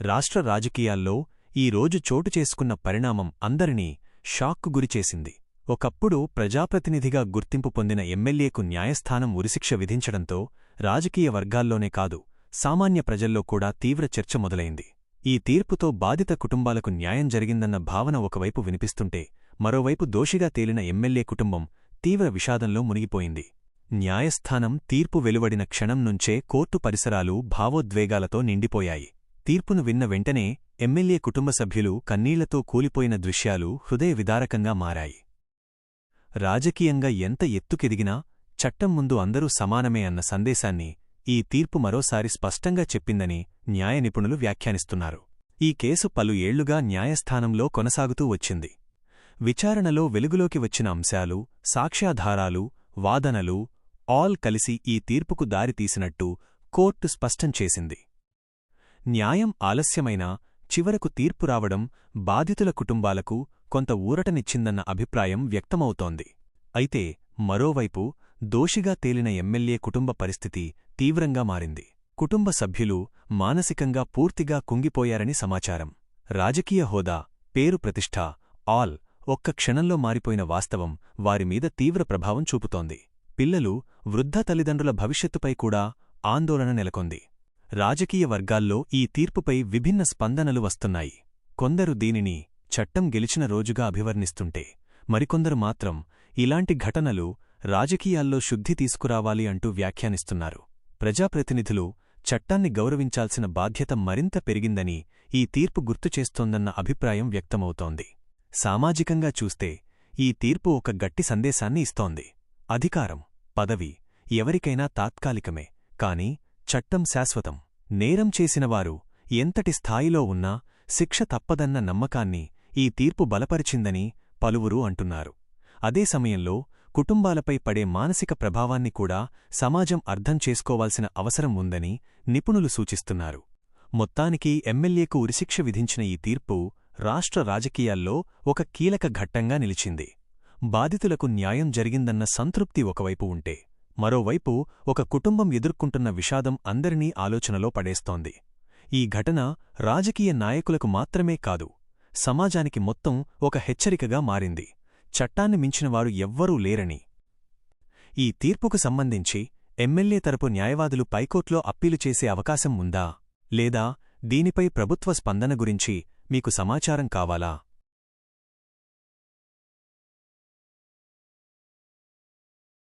రాష్ట్ర రాజకీయాల్లో ఈ రోజు చోటు చేసుకున్న పరిణామం అందరినీ షాక్కు గురిచేసింది ఒకప్పుడు ప్రజాప్రతినిధిగా గుర్తింపు పొందిన ఎమ్మెల్యేకు న్యాయస్థానం ఉరిశిక్ష విధించడంతో రాజకీయ వర్గాల్లోనే కాదు సామాన్య ప్రజల్లో కూడా తీవ్ర చర్చ మొదలైంది. ఈ తీర్పుతో బాధిత కుటుంబాలకు న్యాయం జరిగిందన్న భావన ఒకవైపు వినిపిస్తుంటే మరోవైపు దోషిగా తేలిన ఎమ్మెల్యే కుటుంబం తీవ్ర విషాదంలో మునిగిపోయింది. న్యాయస్థానం తీర్పు వెలువడిన క్షణం నుంచే కోర్టు పరిసరాలు భావోద్వేగాలతో నిండిపోయాయి. తీర్పును విన్న వెంటనే ఎమ్మెల్యే కుటుంబ సభ్యులు కన్నీళ్ళతో కూలిపోయిన దృశ్యాలు హృదయ విదారకంగా మారాయి. రాజకీయంగా ఎంత ఎత్తుకెదిగినా చట్టం ముందు అందరూ సమానమే అన్న సందేశాన్ని ఈ తీర్పు మరోసారి స్పష్టంగా చెప్పిందని న్యాయ నిపుణులు వ్యాఖ్యానిస్తున్నారు. ఈ కేసు పలు ఏళ్ళుగా న్యాయస్థానంలో కొనసాగుతూ వచ్చింది. విచారణలో వెలుగులోకి వచ్చిన అంశాలు సాక్ష్యాధారాలు వాదనలు ఆల్ కలిసి ఈ తీర్పుకు దారితీసినట్టు కోర్టు స్పష్టం చేసింది. న్యాయం ఆలస్యమైనా చివరకు తీర్పు రావడం బాధితుల కుటుంబాలకు కొంత ఊరటనిచ్చిందన్న అభిప్రాయం వ్యక్తమవుతోంది. అయితే మరోవైపు దోషిగా తేలిన ఎమ్మెల్యే కుటుంబ పరిస్థితి తీవ్రంగా మారింది. కుటుంబ సభ్యులు మానసికంగా పూర్తిగా కుంగిపోయారని సమాచారం. రాజకీయ హోదా పేరు ప్రతిష్ఠ ఆల్ ఒక్క క్షణంలో మారిపోయిన వాస్తవం వారిమీద తీవ్ర ప్రభావం చూపుతోంది. పిల్లలు వృద్ధ తల్లిదండ్రుల భవిష్యత్తుపై కూడా ఆందోళన నెలకొంది. రాజకీయ వర్గాల్లో ఈ తీర్పుపై విభిన్న స్పందనలు వస్తున్నాయి. కొందరు దీనిని చట్టం గెలిచిన రోజుగా అభివర్ణిస్తుంటే మరికొందరు మాత్రం ఇలాంటి ఘటనలు రాజకీయాల్లో శుద్ధి తీసుకురావాలి అంటూ వ్యాఖ్యానిస్తున్నారు. ప్రజాప్రతినిధులు చట్టాన్ని గౌరవించాల్సిన బాధ్యత మరింత పెరిగిందని ఈ తీర్పు గుర్తుచేస్తోందన్న అభిప్రాయం వ్యక్తమవుతోంది. సామాజికంగా చూస్తే ఈ తీర్పు ఒక గట్టి సందేశాన్ని ఇస్తోంది. అధికారం పదవి ఎవరికైనా తాత్కాలికమే కాని చట్టం శాశ్వతం. నేరం చేసినవారు ఎంతటి స్థాయిలో ఉన్నా శిక్ష తప్పదన్న నమ్మకాన్ని ఈ తీర్పు బలపరిచిందని పలువురు అంటున్నారు. అదే సమయంలో కుటుంబాలపై పడే మానసిక ప్రభావాన్ని కూడా సమాజం అర్థం చేసుకోవాల్సిన అవసరం ఉందని నిపుణులు సూచిస్తున్నారు. మొత్తానికి ఎమ్మెల్యేకు ఉరిశిక్ష విధించిన ఈ తీర్పు రాష్ట్ర రాజకీయాల్లో ఒక కీలక ఘట్టంగా నిలిచింది. బాధితులకు న్యాయం జరిగిందన్న సంతృప్తి ఒకవైపు ఉంటే మరోవైపు ఒక కుటుంబం ఎదుర్కొంటున్న విషాదం అందరినీ ఆలోచనలో పడేస్తోంది. ఈ ఘటన రాజకీయ నాయకులకు మాత్రమే కాదు సమాజానికి మొత్తం ఒక హెచ్చరికగా మారింది. చట్టాన్ని మించినవారు ఎవ్వరూ లేరని. ఈ తీర్పుకు సంబంధించి ఎమ్మెల్యే తరపు న్యాయవాదులు పైకోర్టులో అప్పీలు చేసే అవకాశం ఉందా? లేదా దీనిపై ప్రభుత్వ స్పందన గురించి మీకు సమాచారం కావాలా?